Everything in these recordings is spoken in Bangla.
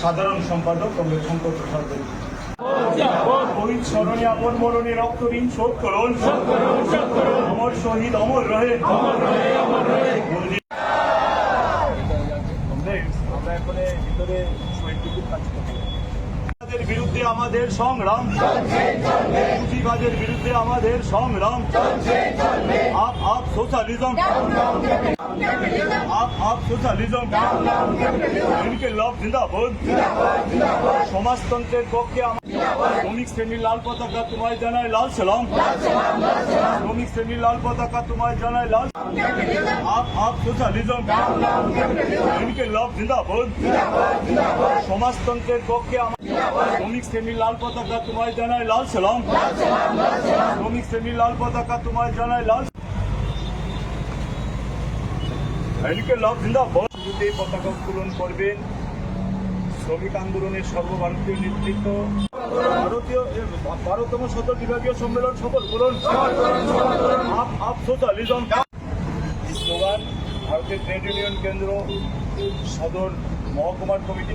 সাধারণ সম্পাদক কংগ্রেস শঙ্কর প্রসাদ স্মরণে আপন মরণে রক্ত ঋণ শোধ করুন। অমর শহীদ অমর রহে। আমরা এখানে ভিতরে শহীদ টিকিট কাজ করছি পুঁজিবাদের বিরুদ্ধে আমাদের সংগ্রাম। পুঁজিবাদের বিরুদ্ধে আমাদের সংগ্রাম। Up up socialism. Up up socialism. ইনকে লভ জিন্দাবাদ। সমাজতন্ত্রের পক্ষে শ্রমিক শ্রেণির লাল পতাকা তোমায় জানায় লাল সালাম। শ্রমিক শ্রেণির লাল পতাকা তোমায় জানায় লাল আপ আপ সোশ্যালিজম। ইনকে লভ জিন্দাবাদ। সমাজতন্ত্রের পক্ষে আমার শ্রমিক শ্রেণির লাল পতাকা তোমায় জানায় লাল সালাম। শ্রমিক শ্রেণির লাল পতাকা তোমায় জানায় লাল এদিকে লাভ জিন্দাবাদ শুরুতে পতাকা উত্তোলন করবেন। শ্রমিক আন্দোলনের সর্বভারতীয় নেতৃত্ব। ভারতীয় বারোতম শত বিভাগীয় সম্মেলন সফল করুন আপ আপ সোশ্যালিজম। স্লোগান ভারতের ট্রেড ইউনিয়ন কেন্দ্র সদর মহকুমার কমিটি।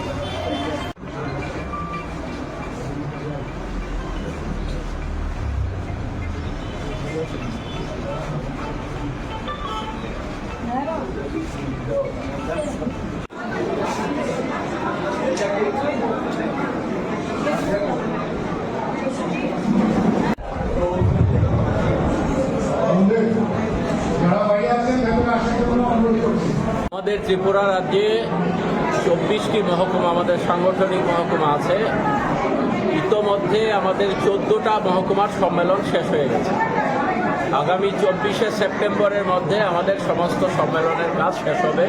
ত্রিপুরা রাজ্যে চব্বিশটি মহকুমা, আমাদের সাংগঠনিক মহকুমা আছে। ইতোমধ্যে আমাদের চোদ্দোটা মহকুমার সম্মেলন শেষ হয়ে গেছে। আগামী চব্বিশে সেপ্টেম্বরের মধ্যে আমাদের সমস্ত সম্মেলনের কাজ শেষ হবে।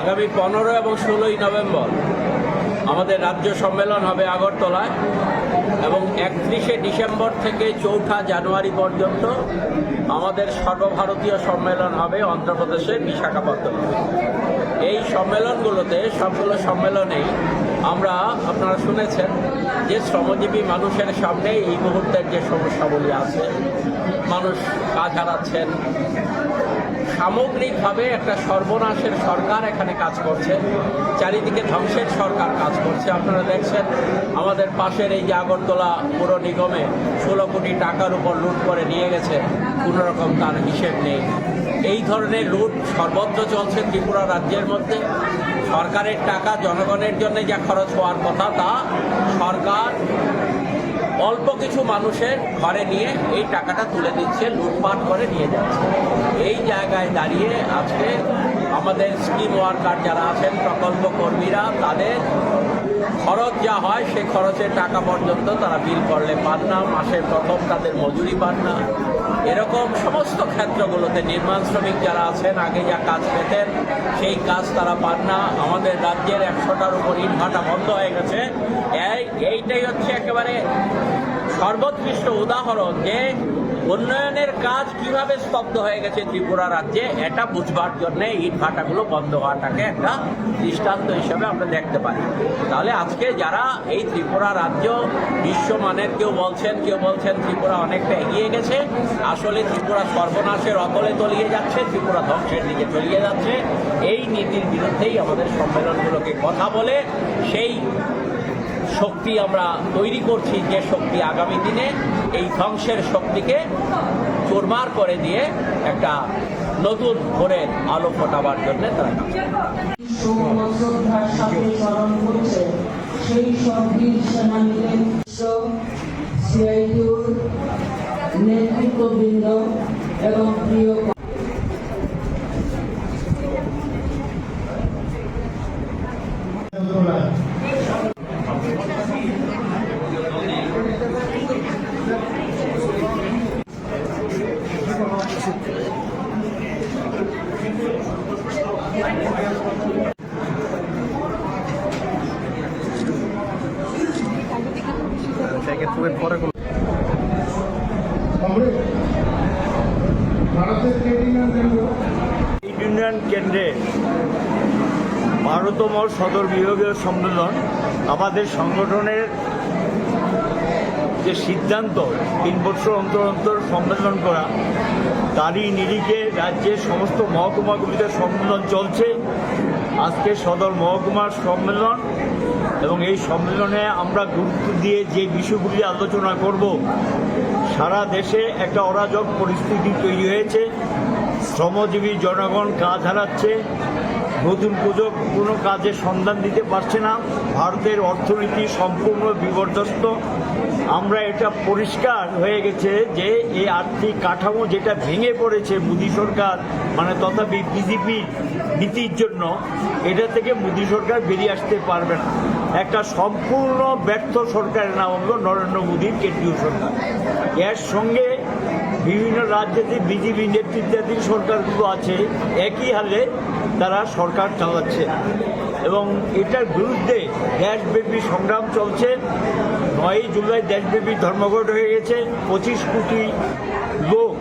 আগামী পনেরো এবং ষোলোই নভেম্বর আমাদের রাজ্য সম্মেলন হবে আগরতলায়। একত্রিশে ডিসেম্বর থেকে চৌঠা জানুয়ারি পর্যন্ত আমাদের সর্বভারতীয় সম্মেলন হবে অন্ধ্রপ্রদেশের বিশাখাপত্তনমে। এই সম্মেলনগুলোতে সবগুলো সম্মেলনেই আমরা, আপনারা শুনেছেন যে শ্রমজীবী মানুষের সামনে এই মুহূর্তের যে সমস্যাগুলি আছে, মানুষ কাজ হারাচ্ছেন সামগ্রিকভাবে একটা সর্বনাশের সরকার এখানে কাজ করছে। চারিদিকে ধ্বংসের সরকার কাজ করছে। আপনারা দেখছেন, আমাদের পাশের এই যে আগরতলা পুর নিগমে ষোলো কোটি টাকার উপর লুট করে নিয়ে গেছে। কোনো রকম তার হিসেব নেই। এই ধরনের লুট সর্বত্র চলছে ত্রিপুরা রাজ্যের মধ্যে। সরকারের টাকা জনগণের জন্য যা খরচ হওয়ার কথা, তা সরকার অল্প কিছু মানুষের ঘরে নিয়ে এই টাকাটা তুলে দিচ্ছে, লুটপাট করে নিয়ে যাচ্ছে। এই জায়গায় দাঁড়িয়ে আজকে আমাদের স্কিম ওয়ার্কার যারা আছেন, প্রকল্প কর্মীরা, তাদের খরচ যা হয় সেই খরচের টাকা পর্যন্ত তারা বিল করলে পান না, মাসের প্রথম তাদের মজুরি পান না। এরকম সমস্ত ক্ষেত্রগুলোতে নির্মাণ শ্রমিক যারা আছেন, আগে যা কাজ পেতেন, সেই কাজ তারা পান না। আমাদের রাজ্যের একশোটার উপর ইট ভাটা বন্ধ হয়ে গেছে। এই, এইটাই হচ্ছে একেবারে সর্বোৎকৃষ্ট উদাহরণ যে উন্নয়নের কাজ কীভাবে স্তব্ধ হয়ে গেছে ত্রিপুরা রাজ্যে, এটা বুঝবার জন্য ইট ভাটাগুলো বন্ধ হওয়াটাকে একটা দৃষ্টান্ত হিসেবে আমরা দেখতে পারি। তাহলে আজকে যারা এই ত্রিপুরা রাজ্য বিশ্বমানের, কেউ বলছেন কেউ বলছেন ত্রিপুরা অনেকটা এগিয়ে গেছে, আসলে ত্রিপুরা সর্বনাশের অতলে তলিয়ে যাচ্ছে, ত্রিপুরা ধ্বংসের দিকে চলিয়ে যাচ্ছে, এই নীতির বিরুদ্ধেই আমাদের সম্মেলনগুলোকে কথা বলে সেই শক্তি আমরা তৈরি করছি, যে শক্তি আগামী দিনে এই ধ্বংসের শক্তিকে চোরমার করে দিয়ে একটা নতুন ভোরের আলো ফোটাবার জন্য তারা কাজ সেই নেতৃত্ববৃন্দ এবং প্রিয় ভারতের ট্রেড ইউনিয়ন কেন্দ্রে বারোতম সদর বিভাগীয় সম্মেলন আমাদের সংগঠনের যে সিদ্ধান্ত, তিন বছর অন্তর অন্তর সম্মেলন করা, তারই নিরিখে রাজ্যের সমস্ত মহকুমাগুলিতে সম্মেলন চলছে। আজকে সদর মহকুমার সম্মেলন এবং এই সম্মেলনে আমরা গুরুত্ব দিয়ে যে বিষয়গুলি আলোচনা করব, সারা দেশে একটা অরাজক পরিস্থিতি তৈরি হয়েছে। শ্রমজীবী জনগণ কাজ হারাচ্ছে, নতুন পুজো কোনো কাজে সন্ধান দিতে পারছে না, ভারতের অর্থনীতি সম্পূর্ণ বিপর্যস্ত আমরা এটা পরিষ্কার হয়ে গেছে যে এই আর্থিক কাঠামো যেটা ভেঙে পড়েছে মোদী সরকার মানে তথাপি বিজেপি নীতির জন্য, এটা থেকে মোদী সরকার বেরিয়ে আসতে পারবে না। একটা সম্পূর্ণ ব্যর্থ সরকারের নাম হল নরেন্দ্র মোদীর কেন্দ্রীয় সরকার। এর সঙ্গে বিভিন্ন রাজ্যে বিজেপি নেতৃত্বাধীন সরকারগুলো আছে, একই হালে তারা সরকার চালাচ্ছে। এবং এটার বিরুদ্ধে দেশব্যাপী সংগ্রাম চলছে। নয়ই জুলাই দেশব্যাপী ধর্মঘট হয়ে গেছে। পঁচিশ কোটি লোক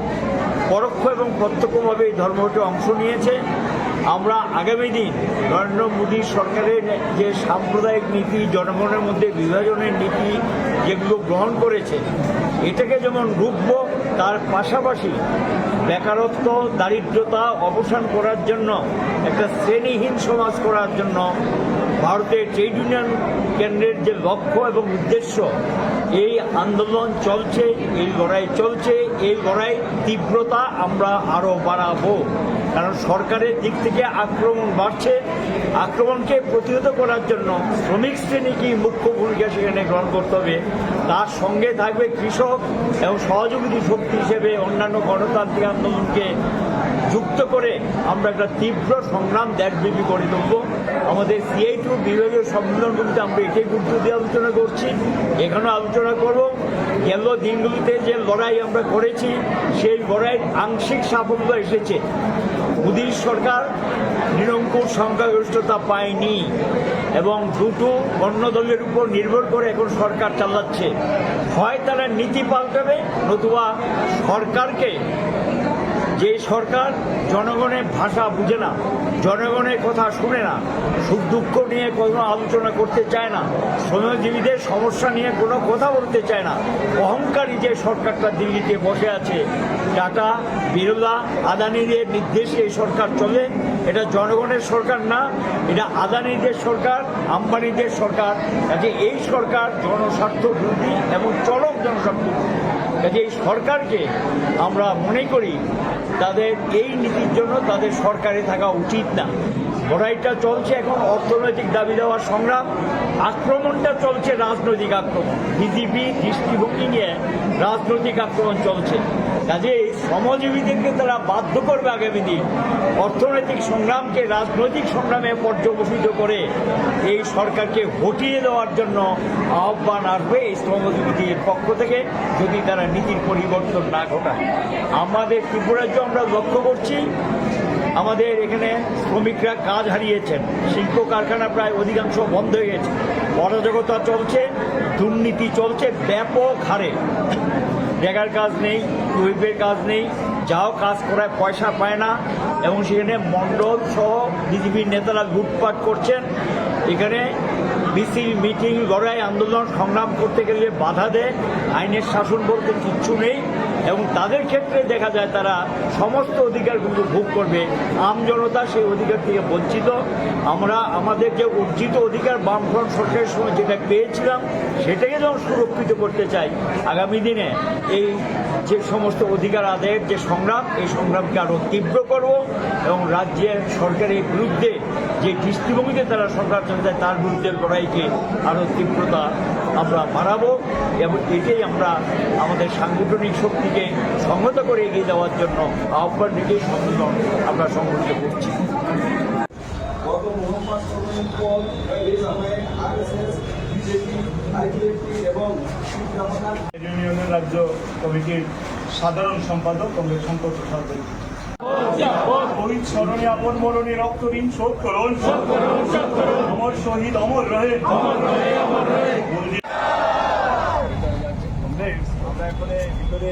পরোক্ষ এবং প্রত্যক্ষভাবে এই ধর্মঘটে অংশ নিয়েছে। আমরা আগামী দিন নরেন্দ্র মোদী সরকারের যে সাম্প্রদায়িক নীতি, জনগণের মধ্যে বিভাজনের নীতি যেগুলো গ্রহণ করেছে, এটাকে যেমন রুখব, তার পাশাপাশি বেকারত্ব, দারিদ্রতা অবসান করার জন্য, একটা শ্রেণীহীন সমাজ করার জন্য ভারতের ট্রেড ইউনিয়ন কেন্দ্রের যে লক্ষ্য এবং উদ্দেশ্য, এই আন্দোলন চলছে, এই লড়াই চলছে, এই লড়াই তীব্রতা আমরা আরও বাড়াবো। কারণ সরকারের দিক থেকে আক্রমণ বাড়ছে। আক্রমণকে প্রতিহত করার জন্য শ্রমিক শ্রেণীকে মুখ্য ভূমিকা সেখানে গ্রহণ করতে হবে, তার সঙ্গে থাকবে কৃষক এবং সহযোগী শক্তি হিসেবে অন্যান্য গণতান্ত্রিক আন্দোলনকে যুক্ত করে আমরা একটা তীব্র সংগ্রাম দেশব্যাপী করে তুলব। আমাদের সিআই টু বিভাগীয় সম্মেলনগুলিতে আমরা এটাই গুরুত্ব দিয়ে আলোচনা করছি। এখানেও আলোচনা করব। গেল দিনগুলিতে যে লড়াই আমরা করেছি, সেই লড়াইয়ের আংশিক সাফল্য এসেছে। মোদীর সরকার নিরঙ্কুশ সংখ্যাগরিষ্ঠতা পায়নি এবং দুটো অন্য দলের উপর নির্ভর করে এখন সরকার চালাচ্ছে। হয় তারা নীতি পাল্টাবে, নতুবা সরকারকে যে সরকার জনগণের ভাষা বুঝে না, জনগণের কথা শুনে না, সুখ দুঃখ নিয়ে কোনো আলোচনা করতে চায় না, শ্রমজীবীদের সমস্যা নিয়ে কোনো কথা বলতে চায় না, অহংকারী যে সরকারটা দিল্লিতে বসে আছে, টাটা, বিরলা, আদানিদের নির্দেশে এই সরকার চলে এটা জনগণের সরকার না, এটা আদানিদের সরকার, আম্বানিদের সরকার কাজে এই সরকার জনস্বার্থ বিরোধী এবং চরম জনস্বার্থ। কাজে এই সরকারকে আমরা মনে করি, তাদের এই নীতির জন্য তাদের সরকারে থাকা উচিত না লড়াইটা চলছে এখন, অর্থনৈতিক দাবি দেওয়ার সংগ্রাম, আক্রমণটা চলছে রাজনৈতিক আক্রমণ। বিজেপি দৃষ্টিভঙ্গি নিয়ে রাজনৈতিক আক্রমণ চলছে। কাজে শ্রমজীবীদেরকে তারা বাধ্য করবে আগামী দিন অর্থনৈতিক সংগ্রামকে রাজনৈতিক সংগ্রামে পর্যবসিত করে এই সরকারকে হটিয়ে দেওয়ার জন্য আহ্বান আসবে এই শ্রমজীবীদের পক্ষ থেকে, যদি তারা নীতির পরিবর্তন না ঘটায়। আমাদের ত্রিপুরাজ্য আমরা লক্ষ্য করছি আমাদের এখানে শ্রমিকরা কাজ হারিয়েছেন। শিল্প কারখানা প্রায় অধিকাংশ বন্ধ হয়ে গেছে। অরাজকতা চলছে, দুর্নীতি চলছে, ব্যাপক হারে। জায়গার কাজ নেই টুইপের কাজ নেই, যাও কাজ করায় পয়সা পায় না। এবং সেখানে মণ্ডল সহ বিজেপির নেতারা লুটপাট করছেন। এখানে মিছিল মিটিং লড়াই, আন্দোলন সংগ্রাম করতে গেলে বাধা দেয়। আইনের শাসন বলতে কিচ্ছু নেই। এবং তাদের ক্ষেত্রে দেখা যায় তারা সমস্ত অধিকারগুলো ভোগ করবে। আম জনতা সেই অধিকার থেকে বঞ্চিত। আমরা আমাদের যে অর্জিত অধিকার বামফ্রন্ট সরকারের সময় যেটা পেয়েছিলাম, সেটাকে যখন সুরক্ষিত করতে চাই। আগামী দিনে এই যে সমস্ত অধিকার আদায়ের যে সংগ্রাম, এই সংগ্রামকে আরও তীব্র করব এবং রাজ্যের সরকারের বিরুদ্ধে যে দৃষ্টিভঙ্গিতে তারা সরকার চলছে তার বিরুদ্ধে লড়াইকে আরও তীব্রতা আমরা বাড়াবো এবং এটাই আমরা আমাদের সাংগঠনিক শক্তিকে সংহত করে এগিয়ে দেওয়ার জন্য আহ্বান রেখে সম্মেলন আমরা সংগঠিত করছি এবং ইউনিয়নের রাজ্য কমিটির সাধারণ সম্পাদক কংগ্রেস প্রসাদ দত্ত। শহীদ স্মরণে আপন মরণে রক্ত ঋণ শোধ করুন। অমর শহীদ অমর রহে। আমরা এখানে ভিতরে